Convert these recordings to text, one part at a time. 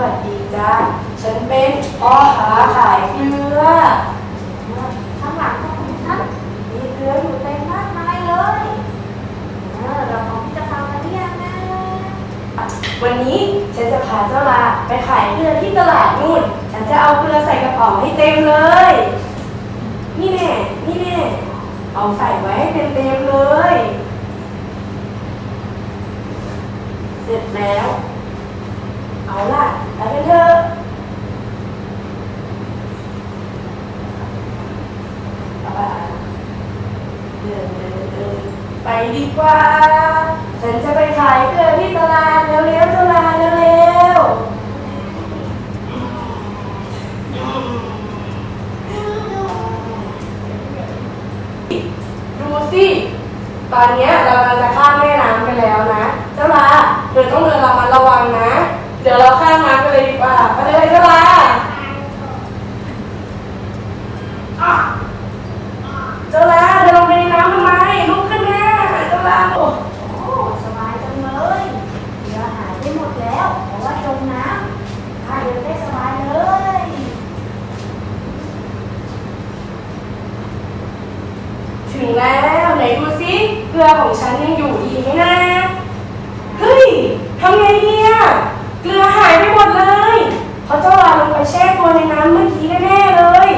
วัสดีจ้าฉันเป็นพ่อค้าขายเกลือข้างหลังของท่านมีเรืออยู่เต็มมากมายเลยเออเราพร้อมที่จะฟังกันหรือยังนะวันนี้ฉันจะพาเจ้าลาไปขายเกลือที่ตลาดนู่น ฉันจะเอาเกลือใส่กระป๋องให้เต็มเลย นี่แน่นี่แน่เอาใส่ไว้ให้เต็มๆเลย เสร็จแล้ว เอาล่ะไปกันเถอะเอาไป เดินเดินเดินไปดีกว่า ฉันจะไปขายเกลือที่ตลาดเร็วๆเจ้าลาเร็วๆดูสิ ตอนเนี้ยเรากำลังจะข้ามแม่น้ำกันแล้วนะ เจ้าลาเธอต้องเดินระมัดระวังนะ เดี๋ยวเราข้ามน้ำกันเลยดีกว่าไปเลยเจ้าลาเจ้าลาเธอลงไปในน้ำทำไมลุกขึ้นมาเจ้าลาโอ้ โอ้สบายจังเลยเรือหายไปหมดแล้วเพราะว่าจมน้ำถ้าเดินได้สบายเลย ถึงแล้วไหนดูสิ เกลือของฉันยังอยู่ดีไหมนะ เฮ้ยทำไงเนี่ยเกลือหายไปหมดเลยเขาเจ้าลาลงไปแช่ตัวในน้ำเมื่อกี้แน่ๆเลย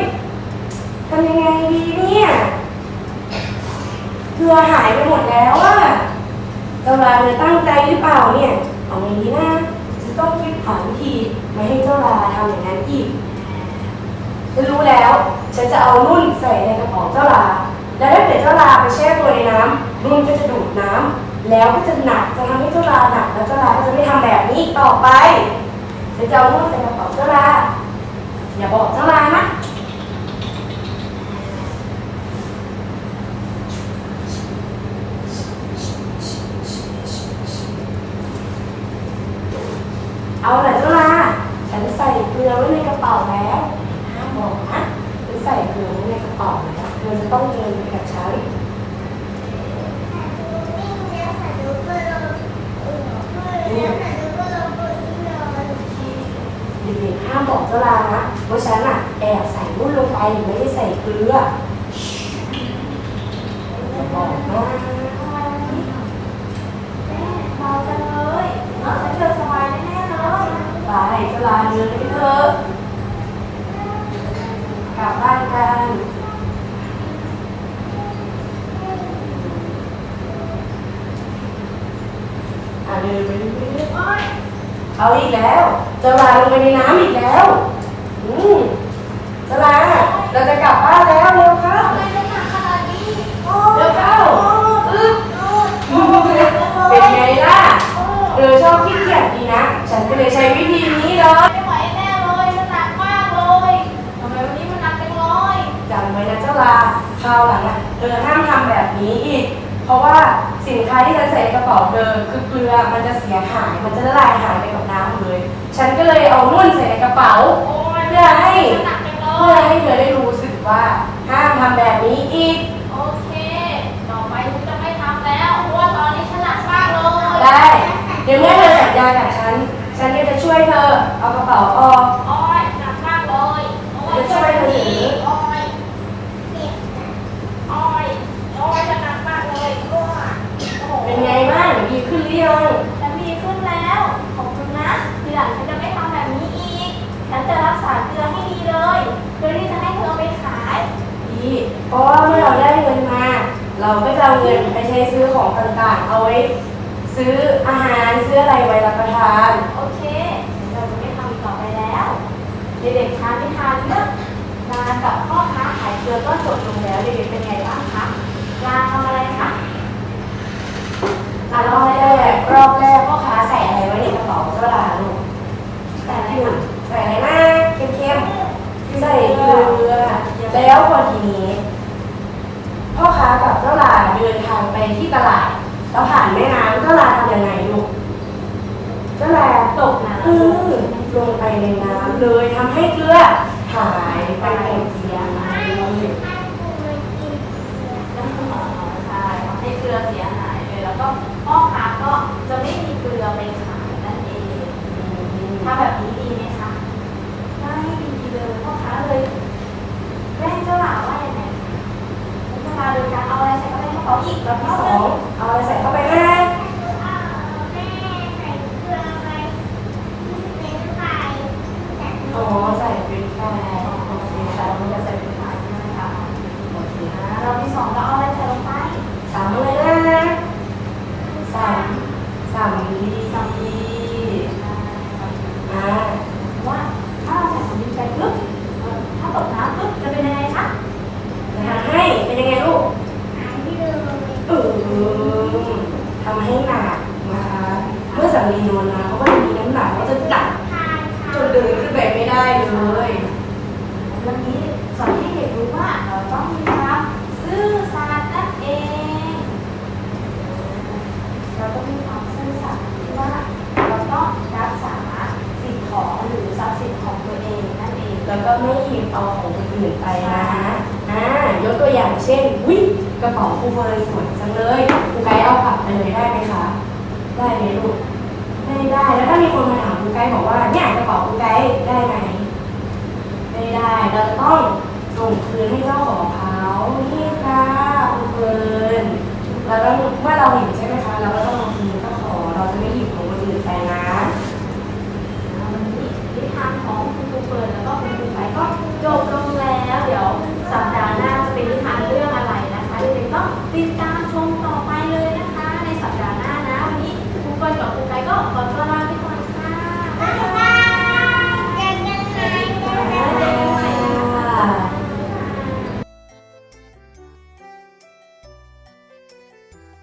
ทำยังไงดีเนี่ยเกลือหายไปหมดแล้วอะเจ้าลาเลยตั้งใจหรือเปล่าเนี่ยเอาไงดีนะจะต้องคิดหาวิธีไม่ให้เจ้าลาทำอย่างนั้นอีกฉันรู้แล้ว ฉันจะเอานุ่นใส่ในกระเป๋าเจ้าลา แล้วถ้าเกิดเจ้าลาไปแช่ตัวในน้ำ นุ่นก็จะดูดน้ำแล้วก็จะหนักจะทำให้เจ้าลาหนักแล้วเจ้าลาก็จะไม่ทำแบบนี้ต่อไปฉันจะเอานุ่นใส่กระเป๋าเจ้าลาอย่าบอกเจ้าลานะเอาล่ะเจ้าลาฉันใส่เกลือไว้ในกระเป๋าแล้วห้ามบอกนะฉันใส่เกลือไว้ในกระเป๋าแล้วเธอจะต้องเดินไปกับฉัน เด็ กๆห้ามบอกเจ้าลานะว่าฉันอะแอบใส่นุ่นลงไปไม่ได้ใส่เกลืออย่าบอกนะแม่เบาจังเลยเนอะฉันเดินสบายแน่ๆเลยไปเจ้าลาเดินไปเถอะกลับบ้านกันอะเดินไปเรื่อยๆโอ๊ย เอาอีกแล้วเจ้าลาลงไปในน้ำอีกแล้ว อืมเจ้าลาเราจะกลับบ้านแล้วเร็วเข้าทำไมเป็นหนักขนาดนี้โอ้เร็วเข้าอึ๊บโอ้เป็นไงล่ะเออชอบขี้เกียจดีนะ ฉันก็เลยใช้วิธีนี้เลยไม่ไหวแน่เลยมันหนักมากเลยทำไมวันนี้มันหนักจังเลยจำไว้นะเจ้าลาคราวหลังอะเธอห้ามทำแบบนี้อีก เพราะว่าสินค้าที่ฉันใส่กระเป๋าเดิมคือเกลือมันจะเสียหาย มันจะละลายหายไปกับน้ำเลย ฉันก็เลยเอานุ่นใส่ในกระเป๋าโอ้ยเพื่อให้ มันหนักจังเล เพื่อย ให้เธอได้รู้สึกว่าห้ามทำแบบนี้อีก โอเค ต่อไปฉันจะไม่ทำแล้ว เพราะว่าตอนนี้ฉันหนักมากเลย ได้ เดี๋ยวเมื่อเธอสัญญากับฉัน ฉันก็จะช่วยเธอเอากระเป๋าออก โอ้ยหนักมากเลยโอ้ย จะช่วยเธอถือ โอ้ยโอ้ยโอ้ยจะหนักมากเลยโอ้ยโอ้โห เป็นไงบ้างดีขึ้นหรือยัง ฉันดีขึ้นแล้ว ขอบคุณนะทีหลังฉันจะไม่ทำแบบนี้อีก ฉันจะรักษาเกลือให้ดีเลยเพื่อที่จะให้เธอเอาไปขาย ดีเพ ราะว่าเมื่อเราได้เงินมา เราก็จะเอาเงินไปใช้ซื้อของต่างๆ เอาไว้ซื้ออาหารซื้ออะไรไว้รับประทาน โอเค เราจะไม่ทำอีกต่อไปแล้ว เด็กๆคะนิทานเรื่องลากับพ่อค้าขายเกลือก็จบลงแล้วเด็กๆเป็นไงบ้างคะลาทำอะไรคะอะรอบแรกรอบแรกพ่อค้าใส่อะไรไว้ในกระเป๋าเจ้าลาลูกแต่อะไรอยู่คะใส่อะไรมาเข้มๆใส่เกลือแล้วพอทีนี้พ่อ ค้ากับเจ้าลาเดินทางไปที่ตลาดแล้วผ่านแม่น้ำเจ้าลาทำยังไงลูกเจ้าลาตกน้ำเออลงไปในน้ำเลยทำให้เกลือหายไปหมด ดูการเอาอะไรใส่เข้าไปให้เขาอีกรอบที่สองเอาอะไรใส่เข้าไปแรกโอ้ใส่เป็นไฟำให้หนักนะคะ เมื่อสามีโดนนะเขาก็จะมีน้ำหนักเขาจะหนักจนเดินขึ้นไปไม่ได้เลยวันนี้สอนให้เด็กรู้ว่าเราต้องมีความซื่อสัตย์นั่นเอง เราต้องมีความซื่อสัตย์ที่ว่าเราต้องรักษาสิ่งของหรือทรัพย์สินของตัวเองนั่นเอง แล้วก็ไม่หยิบเอาของคนอื่นไปนะคะอ่ายกตัวอย่างเช่นวิ่ง กระเป๋าครูเฟยสวยจังเลยครูไกด์เอากลับไปเลยได้ไหมคะ ได้ไหมลูกไม่ได้แล้วถ้ามีคนมาถามครูไกด์บอกว่าเนี่ยกระเป๋าครูไกด์ได้ไหมไม่ได้เราจะต้องส่งคืนให้เจ้าของเขานี่ค่ะคุณเฟิร์นแล้วก็เมื่อเราเห็นใช่ไหมคะเราก็ต้อง